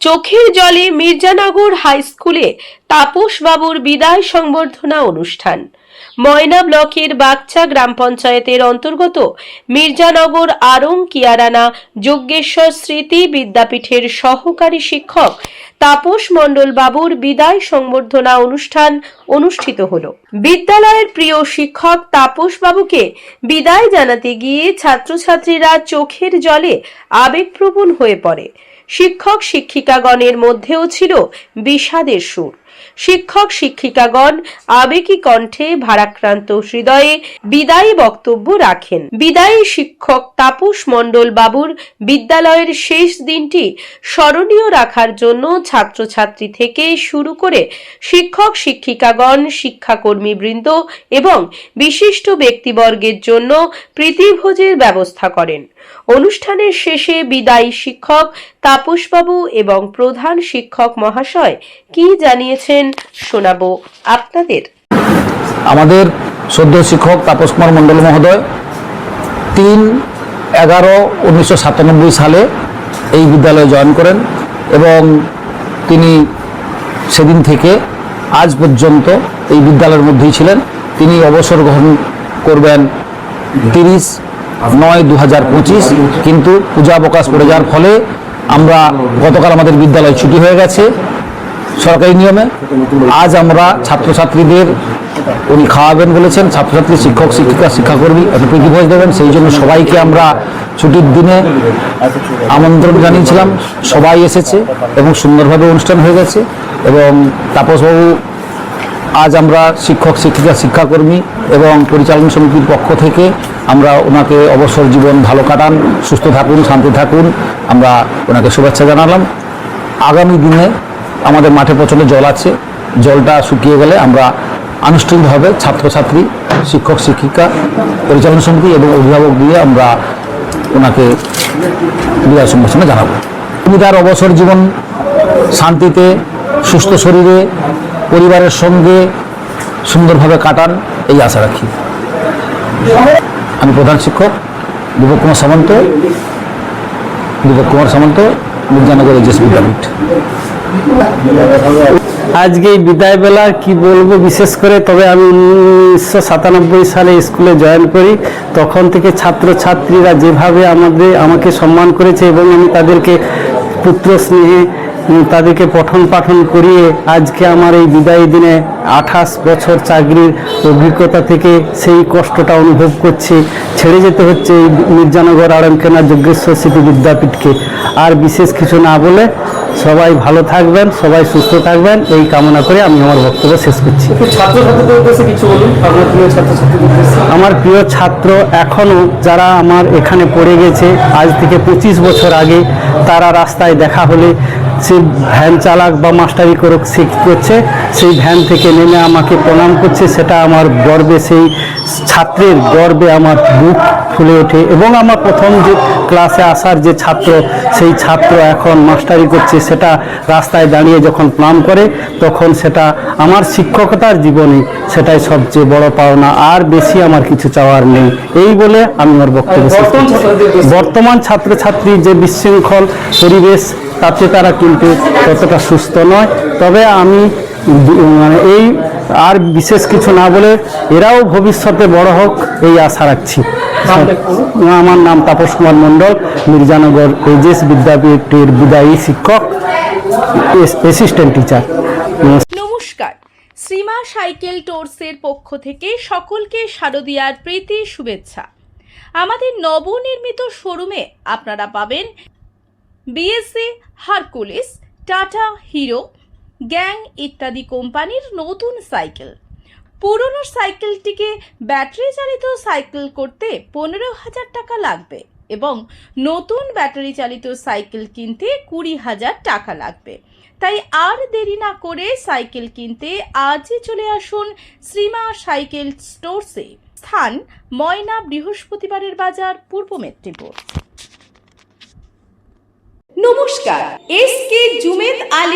চোখের জলে মির্জানগর হাই স্কুলে তাপস বাবুর বিদায় সংবর্ধনা অনুষ্ঠান। ময়না ব্লকের বাগচা গ্রাম পঞ্চায়েতের অন্তর্গত মির্জানগর আরং কিয়ারানা যজ্ঞেশ্বর স্মৃতি বিদ্যাপীঠের সহকারী শিক্ষক তাপস মণ্ডল বাবুর বিদায় সংবর্ধনা অনুষ্ঠান অনুষ্ঠিত হল। বিদ্যালয়ের প্রিয় শিক্ষক তাপস বাবুকে বিদায় জানাতে গিয়ে ছাত্রছাত্রীরা চোখের জলে আবেগপ্রবণ হয়ে পড়ে। শিক্ষক শিক্ষিকাগণের মধ্যেও ছিল বিষাদের সুর। শিক্ষক, শিক্ষিকাগণ আবেগী কণ্ঠে ভারাক্রান্ত হৃদয়ে বিদায়ী বক্তব্য রাখেন। বিদায়ী শিক্ষক তাপস মণ্ডল বাবুর বিদ্যালয়ের শেষ দিনটি স্মরণীয় রাখার জন্য ছাত্রছাত্রী থেকে শুরু করে শিক্ষক, শিক্ষিকাগণ, শিক্ষাকর্মীবৃন্দ এবং বিশিষ্ট ব্যক্তিবর্গের জন্য প্রীতিভোজের ব্যবস্থা করেন। অনুষ্ঠানের শেষে বিদায়ী শিক্ষক তাপসবাবু এবং প্রধান শিক্ষক মহাশয় কি জানিয়েছেন? শোনাবো আপনাদের। আমাদের সদ্য শিক্ষক তাপস কুমার মণ্ডল মহোদয় তিন এগারো উনিশশো সাতানব্বই সালে এই বিদ্যালয়ে জয়েন করেন এবং তিনি সেদিন থেকে আজ পর্যন্ত এই বিদ্যালয়ের মধ্যেই ছিলেন। তিনি অবসর গ্রহণ করবেন তিরিশ নয় দু হাজার পঁচিশ, কিন্তু পূজা অবকাশ পড়ে যাওয়ার ফলে আমরা গতকাল আমাদের বিদ্যালয় ছুটি হয়ে গেছে। সরকারি নিয়মে আজ আমরা ছাত্রছাত্রীদের উনি খাওয়াবেন বলেছেন, ছাত্রছাত্রী, শিক্ষক, শিক্ষিকা, শিক্ষাকর্মী একটা প্রীতিভোজ দেবেন, সেই জন্য সবাইকে আমরা ছুটির দিনে আমন্ত্রণ জানিয়েছিলাম। সবাই এসেছে এবং সুন্দরভাবে অনুষ্ঠান হয়ে গেছে এবং তাপসবাবু, আজ আমরা শিক্ষক, শিক্ষিকা, শিক্ষাকর্মী এবং পরিচালন সমিতির পক্ষ থেকে আমরা ওনাকে অবসর জীবন ভালো কাটান, সুস্থ থাকুন, শান্তি থাকুন, আমরা ওনাকে শুভেচ্ছা জানালাম। আগামী দিনে আমাদের মাঠে প্রচণ্ড জল আছে। জলটা শুকিয়ে গেলে আমরা আনুষ্ঠানিকভাবে ছাত্রছাত্রী, শিক্ষক, শিক্ষিকা, পরিচালন সমিতি এবং অভিভাবক দিয়ে আমরা ওনাকে বিদায় সম্ভাষণা জানাব। তিনি তার অবসর জীবন, শান্তিতে, সুস্থ শরীরে, পরিবারের সঙ্গে সুন্দরভাবে কাটান, এই আশা রাখি। আমি প্রধান শিক্ষক দীপক কুমার সামন্ত দীপক কুমার সামন্ত মির্জানগর এজেস বিদ্যাপীঠ। আজকে এই বিদায় বেলা কি বলব বিশেষ করে, তবে আমি উনিশশো সাতানব্বই সালে স্কুলে জয়েন করি। তখন থেকে ছাত্রছাত্রীরা যেভাবে আমাদের, আমাকে সম্মান করেছে এবং আমি তাদেরকে পুত্র স্নেহে তাদেরকে পঠন পাঠন করিয়ে আজকে আমার এই বিদায়ী দিনে আঠাশ বছর চাকরির অভিজ্ঞতা থেকে সেই কষ্টটা অনুভব করছি। ছেড়ে যেতে হচ্ছে এই মির্জানগর আড়ঙ্কেনা যজ্ঞেশ্বর স্মৃতি বিদ্যাপীঠকে। আর বিশেষ কিছু না বলে সবাই ভালো থাকবেন সবাই সুস্থ থাকবেন। এই কামনা করে আমি আমার বক্তব্য শেষ করছি। আমার প্রিয় ছাত্র এখনও যারা আমার এখানে পড়ে গেছে আজ থেকে পঁচিশ বছর আগে তারা রাস্তায় দেখা হলে সে ভ্যান চালাক বা মাস্টারি করুক করছে? সেই ভ্যান থেকে নেমে আমাকে প্রণাম করছে সেটা আমার গর্বে সেই ছাত্রের গর্বে আমার বুক ফুলে ওঠে এবং আমার প্রথম যে ক্লাসে আসার যে ছাত্র সেই ছাত্র এখন মাস্টারি করছে সেটা রাস্তায় দাঁড়িয়ে যখন প্রণাম করে তখন সেটা আমার শিক্ষকতার জীবনে সেটাই সবচেয়ে বড় পাওনা। আর বেশি আমার কিছু চাওয়ার নেই। এই বলে আমি আমার বক্তব্য বর্তমান ছাত্রছাত্রী যে বিশৃঙ্খল পরিবেশ তাতে তারা কিন্তু ততটা সুস্থ নয়। তবে আমি মানে এই আর বিশেষ কিছু না বলে এরাও ভবিষ্যতে বড় হোক এই আশা রাখছি। আমার নাম তাপস কুমার মণ্ডল মির্জানগর এজেস বিদ্যাপীঠের বিদায়ী শিক্ষক অ্যাসিস্ট্যান্ট টিচার নমস্কার। শ্রীমা সাইকেল টোর্সের পক্ষ থেকে সকলকে শারদিয়ার প্রীতি শুভেচ্ছা। আমাদের নবনির্মিত শোরুমে আপনারা পাবেন B S C Hercules Tata Hero gang ইত্যাদি কোম্পানির নতুন সাইকেল। পুরনো সাইকেলটিকে ব্যাটারি চালিত সাইকেল করতে পনেরো হাজার টাকা লাগবে এবং নতুন ব্যাটারি চালিত সাইকেল কিনতে কুড়ি হাজার টাকা লাগবে। তাই আর দেরি না করে সাইকেল কিনতে আজই চলে আসুন শ্রীমা সাইকেল স্টোরসে। স্থান ময়না বৃহস্পতিবারের বাজার, পূর্ব মেদিনীপুর। নমস্কার, S K Jumed Ali